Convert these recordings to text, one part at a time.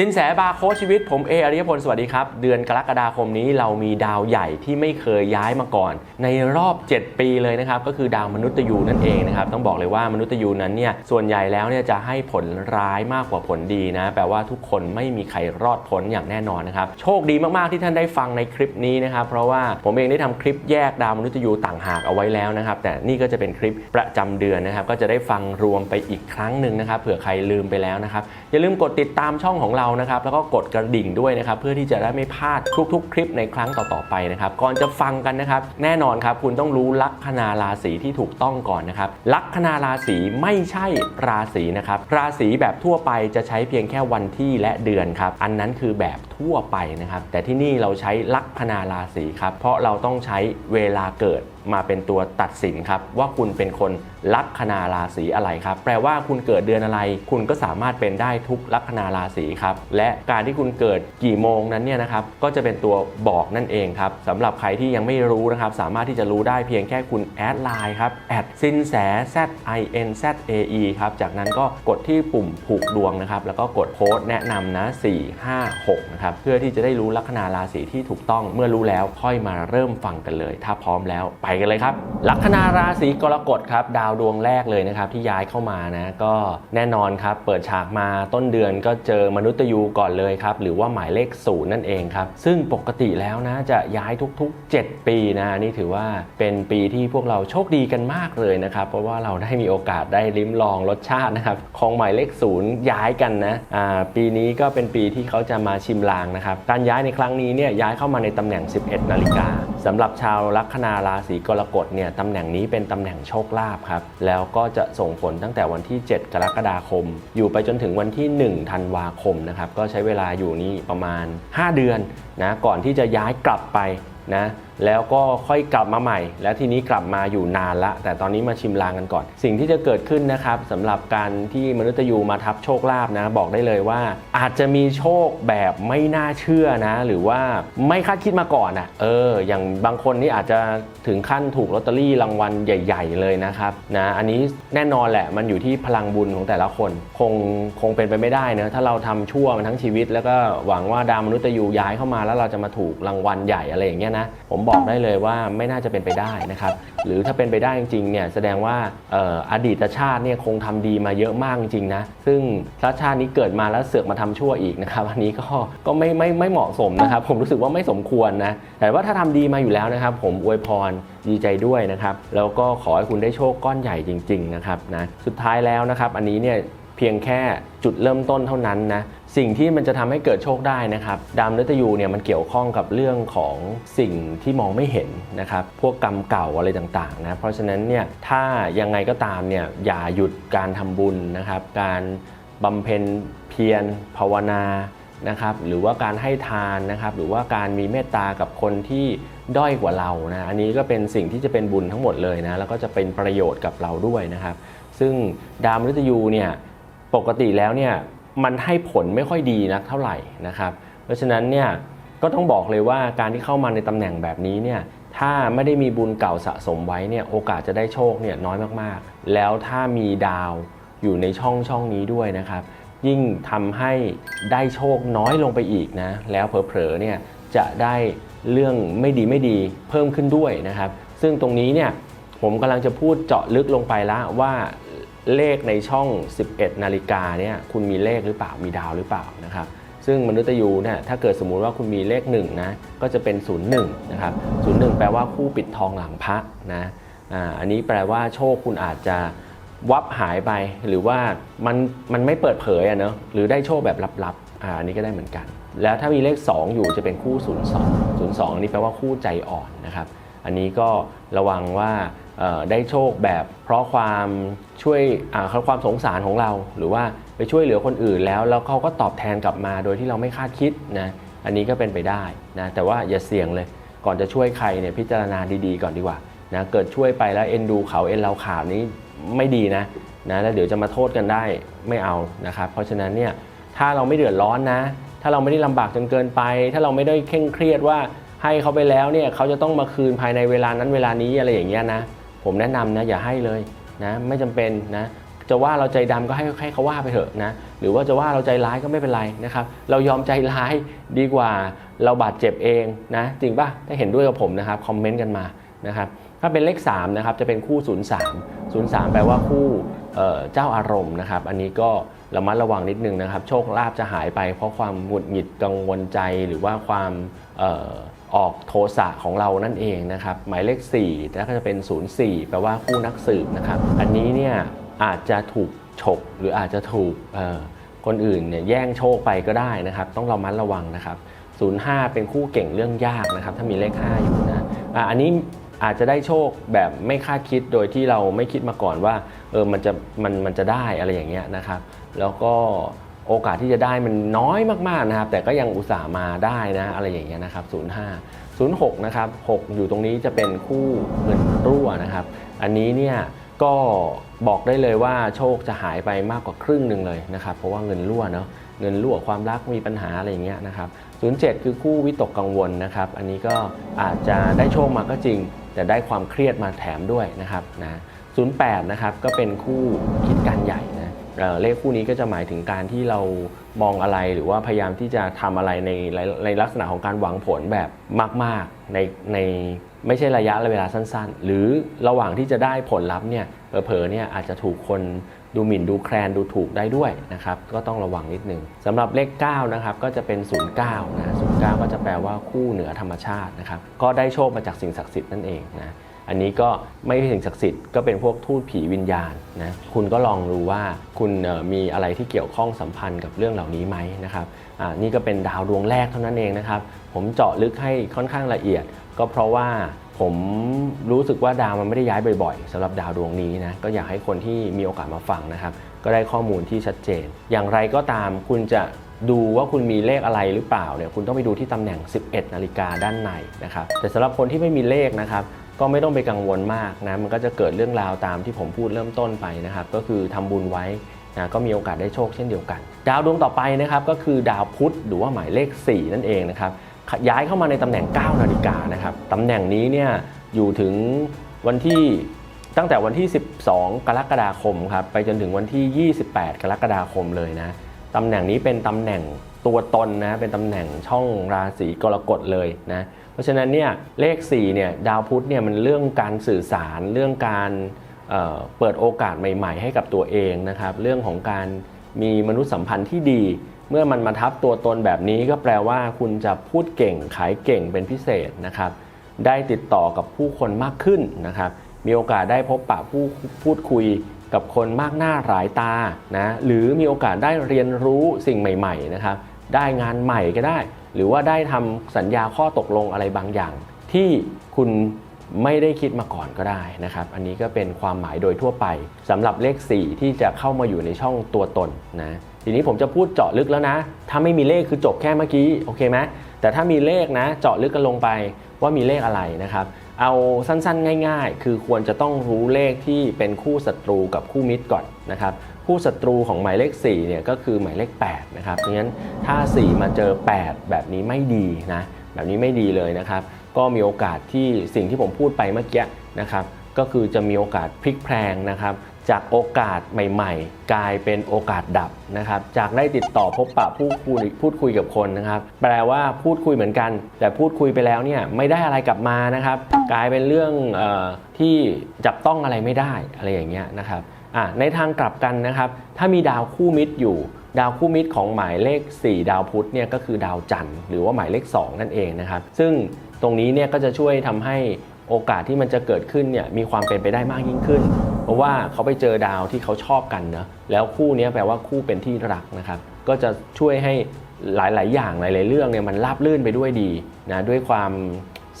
สินแสบาโค้ชชีวิตผมเออริยพล สวัสดีครับ เดือนกรกฎาคมนี้เรามีดาวใหญ่ที่ไม่เคยย้ายมาก่อน ในรอบ 7 ปีเลยนะครับ ก็คือดาวมนุษย์ยูนั่นเองนะครับ ต้องบอกเลยว่ามนุษย์ยูนั้นเนี่ยส่วนใหญ่แล้วเนี่ยจะให้ผลร้ายมากกว่าผลดีนะแปลว่าทุกคนไม่มีใครรอดพ้นอย่างแน่นอนนะครับ โชคดีมาก ๆ ที่ท่านได้ฟังในคลิปนี้นะครับ เพราะว่าผมเองได้ทำคลิปแยกดาวมนุษย์ยูต่างหากเอาไว้แล้วนะครับ แต่นี่ก็จะเป็นคลิปประจำเดือนนะครับก็จะได้ฟังรวมไปอีกครั้งหนึ่งนะครับเผื่อใครลืมไปแล้วนะครับอย่าลืมกดติดตามช่องของเรานะครับแล้วก็กดกระดิ่งด้วยนะครับเพื่อที่จะได้ไม่พลาดทุกๆ คลิปในครั้งต่อๆไปนะครับก่อนจะฟังกันนะครับ แน่นอนครับคุณต้องรู้ลัคนาราศีที่ถูกต้องก่อนนะครับลัคนาราศีไม่ใช่ราศีนะครับราศีแบบทั่วไปจะใช้เพียงแค่วันที่และเดือนครับอันนั้นคือแบบ ทั่วไปนะครับ แต่ที่นี่เราใช้ลัคนาราศีครับ เพราะเราต้องใช้เวลาเกิดมาเป็นตัวตัดสินครับ ว่าคุณเป็นคนลัคนาราศีอะไรครับ แปลว่าคุณเกิดเดือนอะไร คุณก็สามารถเป็นได้ทุกลัคนาราศีครับ และการที่คุณเกิดกี่โมงนั้นเนี่ยนะครับ ก็จะเป็นตัวบอกนั่นเองครับสำหรับใครที่ยังไม่รู้นะครับ สามารถที่จะรู้ได้เพียงแค่คุณแอดไลน์ครับแอดสินแส z i n z a e ครับ จากนั้นก็กดที่ปุ่มผูกดวงนะครับ แล้วก็กดโค้ดแนะนำนะ4 5 6นะครับเพื่อที่จะได้รู้ลัคนาราศีที่ถูกต้องเมื่อรู้แล้วค่อยมาเริ่มฟังกันเลย ถ้าพร้อมแล้วไปกันเลยครับ ลัคนาราศีกรกฎครับดาวดวงแรกเลยนะครับที่ย้ายเข้ามานะก็แน่นอนครับเปิดฉากมาต้นเดือนก็เจอมนุษย์ยูก่อนเลยครับหรือว่าหมายเลขศูนย์นั่นเองครับซึ่งปกติแล้วนะจะย้ายทุกๆ 7 ปีนะนี่ถือว่าเป็นปีที่พวกเราโชคดีกันมากเลยนะครับเพราะว่าเราได้มีโอกาสได้ลิ้มลองรสชาตินะครับของหมายเลขศูนย์ย้ายกันนะอ่าปีนี้ก็เป็นปีที่เขาจะมาชิมลางนะครับการย้ายในครั้งนี้เนี่ยย้ายเข้ามาในตำแหน่ง 11 นาฬิกาสำหรับชาวลัคนาราศีกรกฎเนี่ยตำแหน่งนี้เป็นตำแหน่งโชคลาภครับแล้วก็จะส่งผลตั้งแต่วันที่ 7 กรกฎาคม อยู่ไปจนถึงวันที่ 1 ธันวาคมนะครับก็ใช้เวลาอยู่นี่ประมาณ 5 เดือนนะก่อนที่จะย้ายกลับไป นะแล้วก็ค่อยกลับมาใหม่ แล้วทีนี้กลับมาอยู่นานละ แต่ตอนนี้มาชิมลางกันก่อน สิ่งที่จะเกิดขึ้นนะครับสำหรับการที่มนุษย์ยูมาทับโชคลาภนะ บอกได้เลยว่า อาจจะมีโชคแบบไม่น่าเชื่อนะ หรือว่าไม่คาดคิดมาก่อนอะเออ อย่างบางคนนี่อาจจะถึงขั้นถูกลอตเตอรี่รางวัลใหญ่ ๆ เลยนะครับนะอันนี้แน่นอนแหละมันอยู่ที่พลังบุญของแต่ละคน คงคงเป็นไปไม่ได้นะถ้าเราทำชั่วมาทั้งชีวิต แล้วก็หวังว่าดาวมนุษย์ยูย้ายเข้ามาแล้วเราจะมาถูกรางวัลใหญ่อะไรอย่างเงี้ยนะผมบอกได้เลยว่าไม่น่าจะเป็นไปได้นะครับ หรือถ้าเป็นไปได้จริงๆเนี่ยแสดงว่าอออดีตชาติเนี่ยคงทำดีมาเยอะมากจริงๆนะซึ่งชาตินี้เกิดมาแล้วเสือกมาทำชั่วอีกนะครับอันนี้ก็ก็ไม่ไม่ไม่เหมาะสมนะครับ ผมรู้สึกว่าไม่สมควรนะแต่ว่าถ้าทำดีมาอยู่แล้วนะครับ ผมอวยพรดีใจด้วยนะครับ แล้วก็ขอให้คุณได้โชคก้อนใหญ่จริง ๆ นะครับนะสุดท้ายแล้วนะครับ อันนี้เนี่ยเพียงแค่จุดเริ่มต้นเท่านั้นนะ สิ่งที่มันจะทำให้เกิดโชคได้นะครับดาวมฤตยูเนี่ยมันเกี่ยวข้องกับเรื่องของสิ่งที่มองไม่เห็นนะครับ พวกกรรมเก่าอะไรต่างๆนะเพราะฉะนั้นเนี่ยถ้ายังไงก็ตามเนี่ยอย่าหยุดการทำบุญนะครับ การบำเพ็ญเพียรภาวนานะครับ หรือว่าการให้ทานนะครับ หรือว่าการมีเมตตากับคนที่ด้อยกว่าเรานะอันนี้ก็เป็นสิ่งที่จะเป็นบุญทั้งหมดเลยนะแล้วก็จะเป็นประโยชน์กับเราด้วยนะครับ ซึ่งดาวมฤตยูเนี่ยปกติแล้วเนี่ย มันให้ผลไม่ค่อยดีนักเท่าไหร่นะครับ เพราะฉะนั้นเนี่ยก็ต้องบอกเลยว่าการที่เข้ามาในตำแหน่งแบบนี้เนี่ยถ้าไม่ได้มีบุญเก่าสะสมไว้เนี่ยโอกาสจะได้โชคเนี่ยน้อยมากๆ แล้วถ้ามีดาวอยู่ในช่องช่องนี้ด้วยนะครับ ยิ่งทำให้ได้โชคน้อยลงไปอีกนะแล้วเผลอๆเนี่ยจะได้เรื่องไม่ดีไม่ดีเพิ่มขึ้นด้วยนะครับ ซึ่งตรงนี้เนี่ยผมกำลังจะพูดเจาะลึกลงไปแล้วว่า เลขในช่อง 11 นาฬิกาเนี่ยคุณมีเลขหรือเปล่ามีดาวหรือเปล่านะครับซึ่งมนุษย์ยูเนี่ยถ้าเกิดสมมุติว่าคุณมีเลข1นะก็จะเป็น 01นะครับ01 แปลว่าคู่ปิดทองหลังพระนะอ่าอันนี้แปลว่าโชคคุณอาจจะวับหายไปหรือว่ามันมันไม่เปิดเผยอะเนาะหรือได้โชคแบบลับๆอ่าอันนี้ก็ได้เหมือนกัน แล้วถ้ามีเลข 2 อยู่จะเป็นคู่ 02 02อันนี้แปลว่าคู่ใจอ่อนนะครับ อันนี้ก็ระวังว่าได้โชคแบบเพราะความช่วยความสงสารของเรา หรือว่าไปช่วยเหลือคนอื่นแล้ว แล้วเขาก็ตอบแทนกลับมาโดยที่เราไม่คาดคิดนะอันนี้ก็เป็นไปได้นะแต่ว่าอย่าเสี่ยงเลย ก่อนจะช่วยใครเนี่ยพิจารณาดีๆก่อนดีกว่านะเกิดช่วยไปแล้วเอ็นดูเขาเอ็นเราขาดนี้ไม่ดีนะนะแล้วเดี๋ยวจะมาโทษกันได้ไม่เอานะครับเพราะฉะนั้นเนี่ยถ้าเราไม่เดือดร้อนนะ ถ้าเราไม่ได้ลำบากจนเกินไป ถ้าเราไม่ได้เคร่งเครียดว่า ให้เขาไปแล้วเนี่ยเขาจะต้องมาคืนภายในเวลานั้นเวลานี้อะไรอย่างเงี้ยนะผมแนะนำนะอย่าให้เลยนะไม่จำเป็นนะจะว่าเราใจดำก็ให้ให้เขาว่าไปเถอะนะหรือว่าจะว่าเราใจร้ายก็ไม่เป็นไรนะครับเรายอมใจร้ายดีกว่าเราบาดเจ็บเองนะจริงป่ะถ้าเห็นด้วยกับผมนะครับคอมเมนต์กันมานะครับถ้าเป็นเลข3นะครับจะเป็นคู่ 03 03 แปลว่าคู่เเจ้าอารมณ์นะครับ อันนี้ก็ระมัดระวังนิดนึงนะครับ โชคลาภจะหายไปเพราะความหงุดหงิดกังวลใจหรือว่าความเออกโทสะของเรานั่นเองนะครับ หมายเลข4แล้วก็จะเป็น 04 แปลว่าคู่นักสืบนะครับ อันนี้เนี่ยอาจจะถูกฉกหรืออาจจะถูกคนอื่นเนี่ยแย่งโชคไปก็ได้นะครับ ต้องเระมัดระวังนะครับ 05 เป็นคู่เก่งเรื่องยากนะครับ ถ้ามีเลข 5 อยู่นะอะอันนี้อาจจะได้โชคแบบไม่คาดคิดโดยที่เราไม่คิดมาก่อนว่าเออมันจะมันมันจะได้อะไรอย่างเงี้ยนะครับ แล้วก็ โอกาสที่จะได้มันน้อยมากๆนะครับ แต่ก็ยังอุตส่าห์มาได้นะอะไรอย่างเงี้ยนะครับ 05 06 นะครับ 6 อยู่ตรงนี้จะเป็นคู่เงินรั่วนะครับ อันนี้เนี่ยก็บอกได้เลยว่าโชคจะหายไปมากกว่าครึ่งหนึ่งเลยนะครับ เพราะว่าเงินรั่วเนาะเงินรั่วความรักมีปัญหาอะไรอย่างเงี้ยนะครับ07 คือคู่วิตกกังวลนะครับ อันนี้ก็อาจจะได้โชคมาก็จริง แต่ได้ความเครียดมาแถมด้วยนะครับนะ08 นะครับก็เป็นคู่คิดการใหญ่ เเลขคู่นี้ก็จะหมายถึงการที่เรามองอะไรหรือว่าพยายามที่จะทำอะไรในในลักษณะของการหวังผลแบบมาก ๆ ในในไม่ใช่ระยะเวลาสั้น ๆ หรือระหว่างที่จะได้ผลลัพธ์เนี่ยเผลอๆเนี่ยอาจจะถูกคนดูหมิ่นดูแคลนดูถูกได้ด้วยนะครับก็ต้องระวังนิดนึงสำหรับเลข9นะครับก็จะเป็น 09นะ09 ก็จะแปลว่าคู่เหนือธรรมชาตินะครับก็ได้โชคมาจากสิ่งศักดิ์สิทธิ์นั่นเองนะ อันนี้ก็ไม่ใช่สิ่งศักดิ์สิทธิ์ก็เป็นพวกทูตผีวิญญาณนะคุณก็ลองดูว่าคุณมีอะไรที่เกี่ยวข้องสัมพันธ์กับเรื่องเหล่านี้ไหมนะครับอ่านี่ก็เป็นดาวดวงแรกเท่านั้นเองนะครับ ผมเจาะลึกให้ค่อนข้างละเอียด ก็เพราะว่าผมรู้สึกว่าดาวมันไม่ได้ย้ายบ่อยๆสำหรับดาวดวงนี้นะก็อยากให้คนที่มีโอกาสมาฟังนะครับ ก็ได้ข้อมูลที่ชัดเจน อย่างไรก็ตามคุณจะดูว่าคุณมีเลขอะไรหรือเปล่าเนี่ยคุณต้องไปดูที่ตำแหน่ง 11 นาฬิกาด้านในนะครับแต่สำหรับคนที่ไม่มีเลขนะครับ ก็ไม่ต้องไปกังวลมากนะมันก็จะเกิดเรื่องราวตามที่ผมพูดเริ่มต้นไปนะครับ ก็คือทำบุญไว้นะก็มีโอกาสได้โชคเช่นเดียวกัน ดาวดวงต่อไปนะครับก็คือดาวพุธหรือว่าหมายเลข 4 นั่นเองนะครับย้ายเข้ามาในตำแหน่ง 9 นาฬิกานะครับตำแหน่งนี้เนี่ยอยู่ถึงวันที่ตั้งแต่วันที่ 12 กรกฎาคมครับไปจนถึงวันที่ 28 กรกฎาคมเลยนะตำแหน่งนี้เป็นตำแหน่งตัวตนนะเป็นตำแหน่งช่องราศีกรกฎเลยนะ ราะฉะนั้นเนี่ยเลข4เนี่ยดาวพุธเนี่ยมันเรื่องการสื่อสารเรื่องการเเปิดโอกาสใหม่ ๆ ให้กับตัวเองนะครับ เรื่องของการมีมนุษยสัมพันธ์ที่ดี เมื่อมันมาทับตัวตนแบบนี้ก็แปลว่าคุณจะพูดเก่งขายเก่งเป็นพิเศษนะครับ ได้ติดต่อกับผู้คนมากขึ้นนะครับ มีโอกาสได้พบปะผู้พูดคุยกับคนมากหน้าหลายตานะหรือมีโอกาสได้เรียนรู้สิ่งใหม่ ๆ นะครับ ได้งานใหม่ก็ได้ หรือว่าได้ทำสัญญาข้อตกลงอะไรบางอย่าง ที่คุณไม่ได้คิดมาก่อนก็ได้นะครับ อันนี้ก็เป็นความหมายโดยทั่วไปสำหรับเลข 4 ที่จะเข้ามาอยู่ในช่องตัวตนนะทีนี้ผมจะพูดเจาะลึกแล้วนะ ถ้าไม่มีเลขคือจบแค่เมื่อกี้โอเคไหมแต่ถ้ามีเลขนะ เจาะลึกกันลงไปว่ามีเลขอะไรนะครับ เอาสั้นๆ ง่าย ๆ คือควรจะต้องรู้เลขที่เป็นคู่ศัตรูกับคู่มิตรก่อนนะครับ คู่ศัตรูของหมายเลข4เนี่ยก็คือหมายเลข8นะครับเพราะฉะนั้นถ้า 4 มาเจอ 8 แบบนี้ไม่ดีนะแบบนี้ไม่ดีเลยนะครับ ก็มีโอกาสที่สิ่งที่ผมพูดไปเมื่อกี้นะครับก็คือจะมีโอกาสพลิกแพลงนะครับ จากโอกาสใหม่ๆ กลายเป็นโอกาสดับนะครับ จากได้ติดต่อพบปะพูดคุยพูดคุยกับคนนะครับ แปลว่าพูดคุยเหมือนกัน แต่พูดคุยไปแล้วเนี่ยไม่ได้อะไรกลับมานะครับ กลายเป็นเรื่องออที่จับต้องอะไรไม่ได้อะไรอย่างเงี้ยนะครับ ในทางกลับกันนะครับ ถ้ามีดาวคู่มิตรอยู่ ดาวคู่มิตรของหมายเลข 4 ดาวพุธเนี่ยก็คือดาวจันทร์หรือว่าหมายเลข 2 นั่นเองนะครับ ซึ่งตรงนี้เนี่ยก็จะช่วยทำให้โอกาสที่มันจะเกิดขึ้นเนี่ยมีความเป็นไปได้มากยิ่งขึ้น เพราะว่าเขาไปเจอดาวที่เขาชอบกันนะแล้วคู่นี้แปลว่าคู่เป็นที่รักนะครับ ก็จะช่วยให้หลาย ๆ อย่างหลาย ๆ เรื่องเนี่ยมันราบลื่นไปด้วยดีนะด้วยความ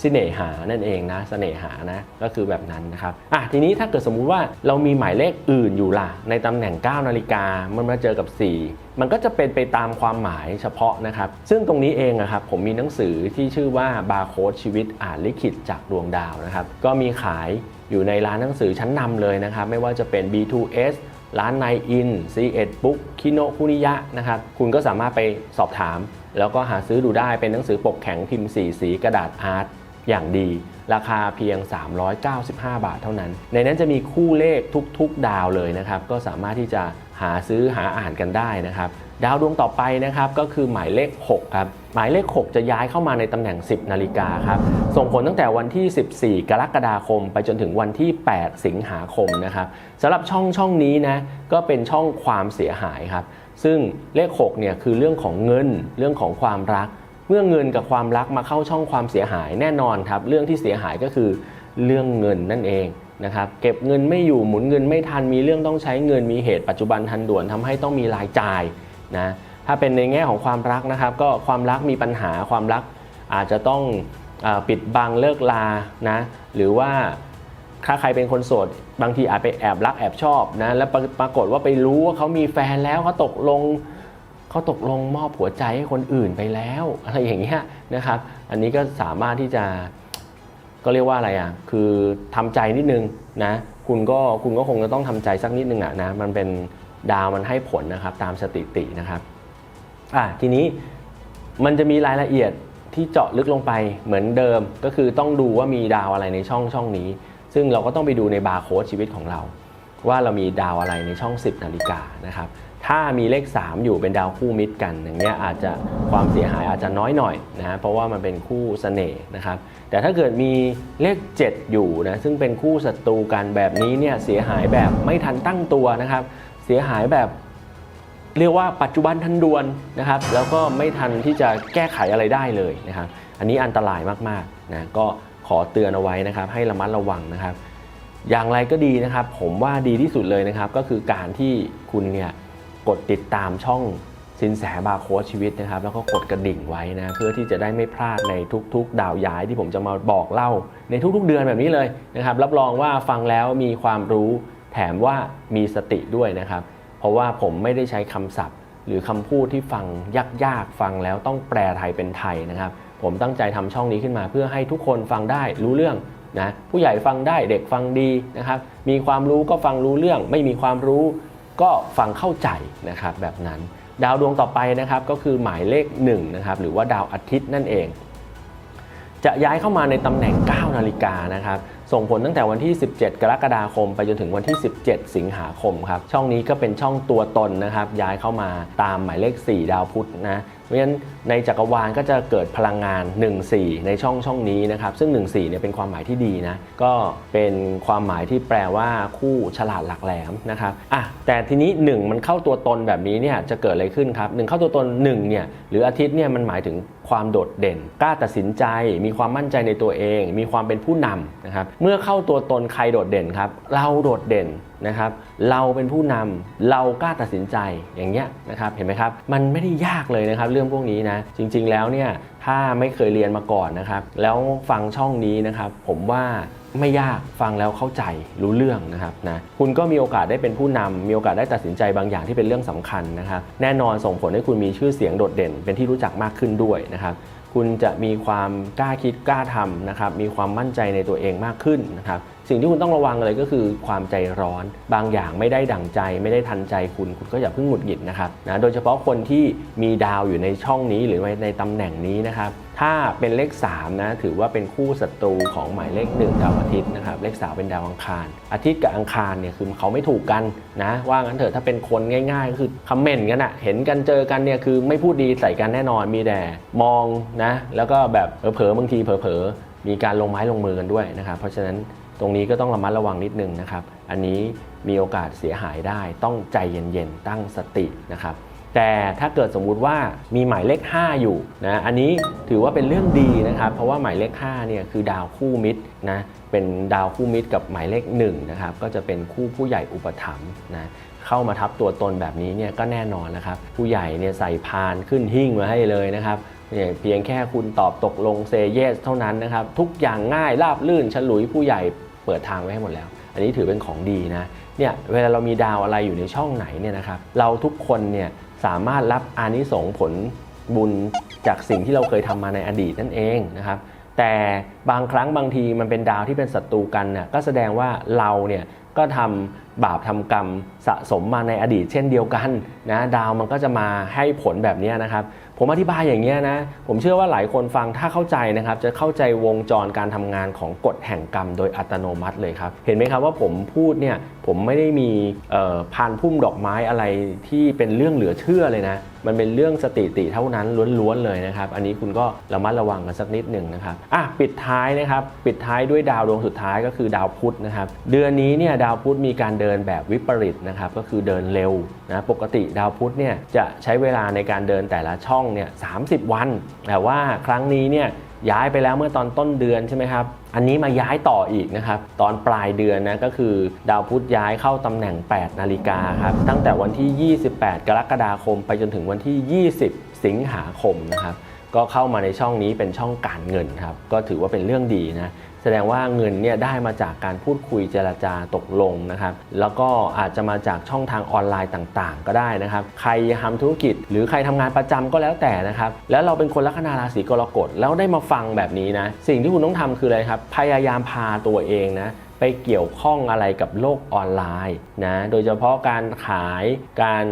เสน่หานั่นเองนะเสน่หานะก็คือแบบนั้นนะครับอะทีนี้ถ้าเกิดสมมุติว่าเรามีหมายเลขอื่นอยู่ล่ะ ในตำแหน่ง 9 นาฬิกามันมาเจอกับ 4 มันก็จะเป็นไปตามความหมายเฉพาะนะครับ ซึ่งตรงนี้เองนะครับผมมีหนังสือที่ชื่อว่าบาร์โค้ดชีวิตอ่านลิขิตจากดวงดาวนะครับ ก็มีขายอยู่ในร้านหนังสือชั้นนำเลยนะครับ ไม่ว่าจะเป็น B2S ร้านไนอิน C1 Book คิโนคุนิยะนะครับ คุณก็สามารถไปสอบถาม แล้วก็หาซื้อดูได้เป็นหนังสือปกแข็งพิมพ์สีสีกระดาษอาร์ต อย่างดี ราคาเพียง 395 บาทเท่านั้น ในนั้นจะมีคู่เลขทุก ๆ ดาวเลยนะครับ ก็สามารถที่จะหาซื้อหาอ่านกันได้นะครับดาวดวงต่อไปนะครับก็คือหมายเลข 6 ครับ หมายเลข 6 จะย้ายเข้ามาในตำแหน่ง 10 นาฬิกาครับส่งผลตั้งแต่วันที่ 14 กรกฎาคม ไปจนถึงวันที่ 8 สิงหาคมนะครับสำหรับช่องช่องนี้นะก็เป็นช่องความเสียหายครับ ซึ่งเลข 6 เนี่ยคือเรื่องของเงินเรื่องของความรัก เมื่อเงินกับความรักมาเข้าช่องความเสียหายแน่นอนครับ เรื่องที่เสียหายก็คือเรื่องเงินนั่นเองนะครับ เก็บเงินไม่อยู่หมุนเงินไม่ทันมีเรื่องต้องใช้เงินมีเหตุปัจจุบันทันด่วนทำให้ต้องมีรายจ่ายนะถ้าเป็นในแง่ของความรักนะครับ ก็ความรักมีปัญหาความรักอาจจะต้องอปิดบังเลิกลานะหรือว่าถ้าใครเป็นคนโสด บางทีอาจไปแอบรักแอบชอบนะแล้วปรากฏว่าไปรู้ว่าเขามีแฟนแล้วเขาตกลง เขาตกลงมอบหัวใจให้คนอื่นไปแล้วอะไรอย่างเงี้ยนะครับ อันนี้ก็สามารถที่จะก็เรียกว่าอะไรอะ คือทำใจนิดนึงนะ คุณก็คุณก็คงจะต้องทำใจสักนิดนึงอะนะ มันเป็นดาวมันให้ผลนะครับตามสถิตินะครับ อะทีนี้มันจะมีรายละเอียดที่เจาะลึกลงไปเหมือนเดิม ก็คือต้องดูว่ามีดาวอะไรในช่องช่องนี้ ซึ่งเราก็ต้องไปดูในบาร์โค้ดชีวิตของเรา ว่าเรามีดาวอะไรในช่อง 10นาฬิกานะครับ ถ้ามีเลข 3 อยู่เป็นดาวคู่มิตรกันอย่างเงี้ยอาจจะความเสียหายอาจจะน้อยหน่อยนะฮะเพราะว่ามันเป็นคู่เสน่ห์นะครับแต่ถ้าเกิดมีเลข 7 อยู่นะซึ่งเป็นคู่ศัตรูกันแบบนี้เนี่ยเสียหายแบบไม่ทันตั้งตัวนะครับ เสียหายแบบเรียกว่าปัจจุบันทันด่วนนะครับ แล้วก็ไม่ทันที่จะแก้ไขอะไรได้เลยนะครับ อันนี้อันตรายมากๆนะก็ขอเตือนเอาไว้นะครับ ให้ระมัดระวังนะครับ อย่างไรก็ดีนะครับ ผมว่าดีที่สุดเลยนะครับ ก็คือการที่คุณเนี่ย กดติดตามช่องสินแสบาร์โค้ดชีวิตนะครับ แล้วก็กดกระดิ่งไว้นะเพื่อที่จะได้ไม่พลาดในทุกๆ ดาวย้ายที่ผมจะมาบอกเล่า ในทุกๆ เดือนแบบนี้เลยนะครับ รับรองว่าฟังแล้วมีความรู้แถมว่ามีสติด้วยนะครับ เพราะว่าผมไม่ได้ใช้คำศัพท์ หรือคำพูดที่ฟังยากๆฟังแล้วต้องแปลไทยเป็นไทยนะครับ ผมตั้งใจทำช่องนี้ขึ้นมา เพื่อให้ทุกคนฟังได้รู้เรื่องนะผู้ใหญ่ฟังได้เด็กฟังดีนะครับ มีความรู้ก็ฟังรู้เรื่อง ไม่มีความรู้ ก็ฟังเข้าใจนะครับแบบนั้น ดาวดวงต่อไปนะครับก็คือหมายเลข1นะครับหรือว่าดาวอาทิตย์นั่นเอง จะย้ายเข้ามาในตำแหน่ง 9 นาฬิกานะครับส่งผลตั้งแต่วันที่ 17 กรกฎาคม ไปจนถึงวันที่ 17 สิงหาคมครับช่องนี้ก็เป็นช่องตัวตนนะครับย้ายเข้ามาตามหมายเลข 4 ดาวพุธนะ เพราะฉะนั้นในจักรวาลก็จะเกิดพลังงาน 1-4 ในช่องช่องนี้นะครับ ซึ่ง 1-4เนี่ยเป็นความหมายที่ดีนะ ก็เป็นความหมายที่แปลว่าคู่ฉลาดหลักแหลมนะครับอะแต่ทีนี้ 1 มันเข้าตัวตนแบบนี้เนี่ยจะเกิดอะไรขึ้นครับ1เข้าตัวตน1เนี่ยหรืออาทิตย์เนี่ยมันหมายถึง ความโดดเด่น กล้าตัดสินใจ มีความมั่นใจในตัวเอง มีความเป็นผู้นำนะครับ เมื่อเข้าตัวตนใครโดดเด่นครับ เราโดดเด่นนะครับ เราเป็นผู้นำเรากล้าตัดสินใจอย่างเงี้ยนะครับ เห็นไหมครับ มันไม่ได้ยากเลยนะครับ เรื่องพวกนี้นะ จริง ๆ แล้วเนี่ยถ้าไม่เคยเรียนมาก่อนนะครับ แล้วฟังช่องนี้นะครับ ผมว่าไม่ยากฟังแล้วเข้าใจรู้เรื่องนะครับนะคุณก็มีโอกาสได้เป็นผู้นำมีโอกาสได้ตัดสินใจบางอย่างที่เป็นเรื่องสำคัญนะครับ แน่นอนส่งผลให้คุณมีชื่อเสียงโดดเด่น เป็นที่รู้จักมากขึ้นด้วยนะครับ คุณจะมีความกล้าคิดกล้าทำนะครับ มีความมั่นใจในตัวเองมากขึ้นนะครับ สิ่งที่คุณต้องระวังเลยก็คือความใจร้อน บางอย่างไม่ได้ดั่งใจ ไม่ได้ทันใจคุณคุณก็อย่าเพิ่งหงุดหงิดนะครับนะโดยเฉพาะคนที่มีดาวอยู่ในช่องนี้หรือในตำแหน่งนี้นะครับถ้าเป็นเลข3นะถือว่าเป็นคู่ศัตรูของหมายเลข1ดาวอาทิตย์นะครับเลข3เป็นดาวอังคาร อาทิตย์กับอังคารเนี่ยคือเขาไม่ถูกกันนะว่างั้นเถอะถ้าเป็นคนง่ายๆก็คือคอมเมนต์กันอะเห็นกันเจอกันเนี่ยคือไม่พูดดีใส่กันแน่นอนมีแต่มองนะแล้วก็แบบเผลอๆบางทีเผลอๆมีการลงไม้ลงมือกันด้วยนะครับเพราะฉะนั้น ตรงนี้ก็ต้องระมัดระวังนิดนึงนะครับ อันนี้มีโอกาสเสียหายได้ต้องใจเย็นๆตั้งสตินะครับแต่ถ้าเกิดสมมุติว่ามีหมายเลข 5 อยู่นะอันนี้ถือว่าเป็นเรื่องดีนะครับ เพราะว่าหมายเลข5เนี่ยคือดาวคู่มิตรนะเป็นดาวคู่มิตรกับหมายเลข1นะครับก็จะเป็นคู่ผู้ใหญ่อุปถัมภ์นะเข้ามาทับตัวตนแบบนี้เนี่ยก็แน่นอนนะครับ ผู้ใหญ่เนี่ยใส่พานขึ้นหิ้งมาให้เลยนะครับเนี่ยเพียงแค่คุณตอบตกลงเซเยสเท่านั้นนะครับ ทุกอย่างง่ายราบลื่นฉลุยผู้ใหญ่ เปิดทางไว้ให้หมดแล้ว อันนี้ถือเป็นของดีนะเนี่ยเวลาเรามีดาวอะไรอยู่ในช่องไหนเนี่ยนะครับเราทุกคนเนี่ยสามารถรับอานิสงส์ผลบุญจากสิ่งที่เราเคยทำมาในอดีตนั่นเองนะครับแต่บางครั้งบางทีมันเป็นดาวที่เป็นศัตรูกันน่ะก็แสดงว่าเราเนี่ยก็ทำบาปทำกรรมสะสมมาในอดีตเช่นเดียวกันนะดาวมันก็จะมาให้ผลแบบนี้นะครับ ผมอธิบายอย่างเงี้ยนะ ผมเชื่อว่าหลายคนฟังถ้าเข้าใจนะครับ จะเข้าใจวงจรการทำงานของกฎแห่งกรรมโดยอัตโนมัติเลยครับ เห็นไหมครับว่าผมพูดเนี่ย ผมไม่ได้มีพานพุ่มดอกไม้อะไรที่เป็นเรื่องเหลือเชื่อเลยนะ มันเป็นเรื่องสติติเท่านั้นล้วนๆเลยนะครับ อันนี้คุณก็ระมัดระวังกันสักนิดหนึ่งนะครับอะปิดท้ายนะครับ ปิดท้ายด้วยดาวดวงสุดท้ายก็คือดาวพุธนะครับ เดือนนี้เนี่ยดาวพุธมีการเดินแบบวิปริตนะครับ ก็คือเดินเร็วนะปกติดาวพุธเนี่ยจะใช้เวลาในการเดินแต่ละช่องเนี่ย30วัน แต่ว่าครั้งนี้เนี่ย ย้ายไปแล้วเมื่อตอนต้นเดือนใช่ไหมครับ อันนี้มาย้ายต่ออีกนะครับ ตอนปลายเดือนนะก็คือ ดาวพุธย้ายเข้าตำแหน่ง 8 นาฬิกาครับ ตั้งแต่วันที่ 28 กรกฎาคม ไปจนถึงวันที่ 20 สิงหาคมนะครับ ก็เข้ามาในช่องนี้เป็นช่องการเงินครับ ก็ถือว่าเป็นเรื่องดีนะ ดงว่าเงินเนี่ยได้มาจากการพูดคุยเจรจาตกลงนะครับ แล้วก็อาจจะมาจากช่องทางออนไลน์ต่างๆ ก็ได้นะครับ ใครทำธุรกิจ หรือใครทำงานประจำก็แล้วแต่นะครับ แล้วเราเป็นคนลัคนาราศีกรกฎแล้วได้มาฟังแบบนี้นะ สิ่งที่คุณต้องทำคืออะไรครับ พยายามพาตัวเองนะไปเกี่ยวข้องอะไรกับโลกออนไลน์นะ โดยเฉพาะการขายการ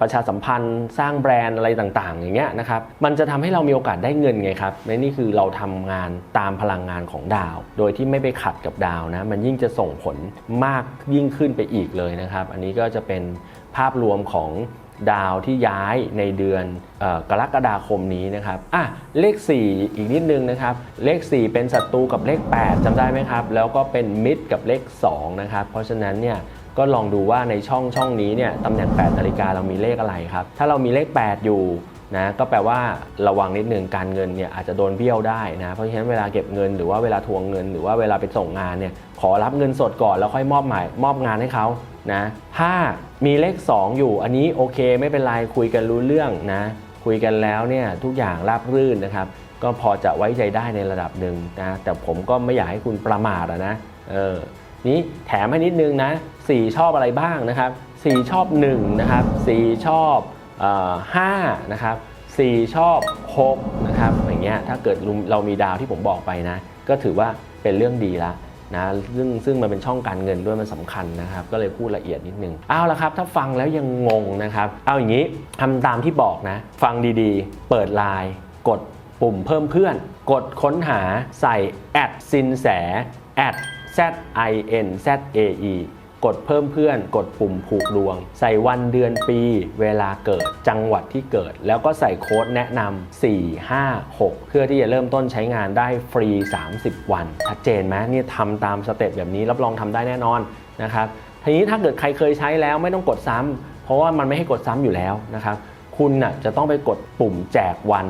ประชาสัมพันธ์สร้างแบรนด์อะไรต่างๆ อย่างเงี้ยนะครับมันจะทำให้เรามีโอกาสได้เงินไงครับและนี่คือเราทำงานตามพลังงานของดาว โดยที่ไม่ไปขัดกับดาวนะมันยิ่งจะส่งผลมากยิ่งขึ้นไปอีกเลยนะครับ อันนี้ก็จะเป็นภาพรวมของดาวที่ย้ายในเดือนออกรกฎาคมนี้นะครับอะเลข 4 อีกนิดนึงนะครับ เลข 4 เป็นศัตรูกับเลข 8จำได้ไหมครับ แล้วก็เป็นมิตรกับเลข2นะครับเพราะฉะนั้นเนี่ย ก็ลองดูว่าในช่องช่องนี้เนี่ยตำแหน่ง 8 นาฬิกาเรามีเลขอะไรครับ ถ้าเรามีเลข 8 อยู่นะก็แปลว่าระวังนิดนึงการเงินเนี่ยอาจจะโดนเบี้ยวได้นะเพราะฉะนั้นเวลาเก็บเงินหรือว่าเวลาทวงเงิน หรือว่าเวลาไปส่งงานเนี่ยขอรับเงินสดก่อนแล้วค่อยมอบหมายมอบงานให้เขานะถ้ามีเลข 2 อยู่อันนี้โอเคไม่เป็นไรคุยกันรู้เรื่องนะคุยกันแล้วเนี่ยทุกอย่างราบรื่นนะครับก็พอจะไว้ใจได้ในระดับหนึ่งนะแต่ผมก็ไม่อยากให้คุณประมาทนะเออนี้แถมให้นิดนึงนะ 4ชอบอะไรบ้างนะครับ4ชอบ1นะครับ4ชอบเอ่อ5นะครับ4ชอบ6นะครับอย่างเงี้ยถ้าเกิดเรามีดาวที่ผมบอกไปนะ ก็ถือว่าเป็นเรื่องดีละนะซึ่งซึ่งมันเป็นช่องการเงินด้วยมันสำคัญนะครับ ก็เลยพูดละเอียดนิดนึงเอาละครับ ถ้าฟังแล้วยังงงนะครับ เอาอย่างนี้ทำตามที่บอกนะ ฟังดีๆ เปิดไลน์กดปุ่มเพิ่มเพื่อน กดค้นหาใส่แอดซินแสแอด Z I N Z A E กดเพิ่มเพื่อน กดปุ่มผูกดวง ใส่วันเดือนปี เวลาเกิด จังหวัดที่เกิด แล้วก็ใส่โค้ดแนะนำ4 5 6 เพื่อที่จะเริ่มต้นใช้งานได้ฟรี 30 วัน ชัดเจนไหมเนี่ยทำตามสเต็ปแบบนี้รับรองทำได้แน่นอนนะครับทีนี้ถ้าเกิดใครเคยใช้แล้วไม่ต้องกดซ้ำเพราะว่ามันไม่ให้กดซ้ำอยู่แล้วนะครับคุณน่ะจะต้องไปกดปุ่มแจกวัน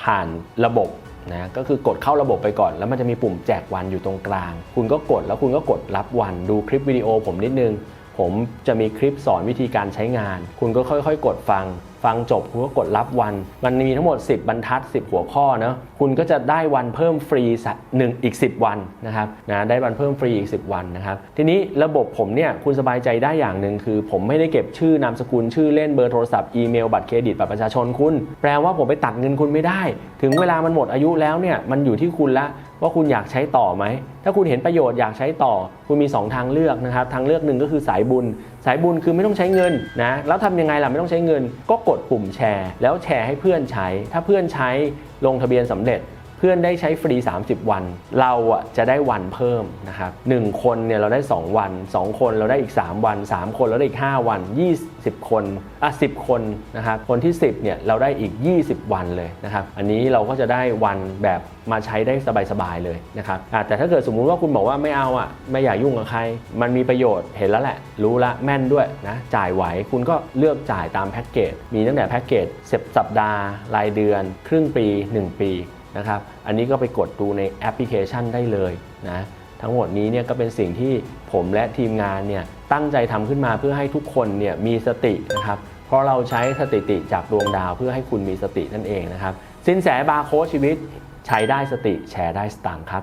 ผ่านระบบ นะก็คือกดเข้าระบบไปก่อน แล้วมันจะมีปุ่มแจกวันอยู่ตรงกลาง คุณก็กดแล้วคุณก็กดรับวันดูคลิปวิดีโอผมนิดนึง ผมจะมีคลิปสอนวิธีการใช้งาน คุณก็ค่อย ๆ กดฟังฟังจบคุณก็กดรับวัน มันมีทั้งหมด 10 บรรทัด 10 หัวข้อเนะคุณก็จะได้วันเพิ่มฟรีสักหนึ่งอีก 10 วันนะครับนะได้วันเพิ่มฟรีอีก 10 วันนะครับทีนี้ระบบผมเนี่ยคุณสบายใจได้อย่างหนึ่งคือ ผมไม่ได้เก็บชื่อนามสกุลชื่อเล่นเบอร์โทรศัพท์อีเมลบัตรเครดิตบัตรประชาชนคุณ แปลว่าผมไปตัดเงินคุณไม่ได้ ถึงเวลามันหมดอายุแล้วเนี่ยมันอยู่ที่คุณละว่าคุณอยากใช้ต่อไหม ถ้าคุณเห็นประโยชน์อยากใช้ต่อ คุณมี 2 ทางเลือกนะครับ ทางเลือกหนึ่งก็คือสายบุญ สายบุญคือไม่ต้องใช้เงินนะแล้วทำยังไงล่ะไม่ต้องใช้เงิน ก็กดปุ่มแชร์ แล้วแชร์ให้เพื่อนใช้ ถ้าเพื่อนใช้ลงทะเบียนสำเร็จ พื่อนได้ใช้ฟรี 30 วัน เราอะจะได้วันเพิ่มนะครับ1คนเนี่ยเราได้ 2 วัน 2 คนเราได้อีก 3 วัน 3 คนเราได้อีก 5 วัน 20 คนอะ10 คนนะครับคนที่ 10เนี่ยเราได้อีก 20 วันเลยนะครับอันนี้เราก็จะได้วันแบบมาใช้ได้สบายๆเลยนะครับแต่ถ้าเกิดสมมุติว่าคุณบอกว่าไม่เอาอะไม่อยากยุ่งกับใคร มันมีประโยชน์เห็นแล้วแหละ รู้ละแม่นด้วยนะจ่ายไหวคุณก็เลือกจ่ายตามแพ็กเกจมีตั้งแต่แพ็กเกจ10สัปดาห์รายเดือน ครึ่งปี 1 ปี นะครับ อันนี้ก็ไปกดดูในแอปพลิเคชันได้เลยนะทั้งหมดนี้เนี่ยก็เป็นสิ่งที่ผมและทีมงานเนี่ยตั้งใจทำขึ้นมาเพื่อให้ทุกคนเนี่ยมีสตินะครับ เพราะเราใช้สถิติจากดวงดาวเพื่อให้คุณมีสตินั่นเองนะครับ สินแสบาร์โค้ดชีวิต ใช้ได้สติแชร์ได้สตางค์ครับ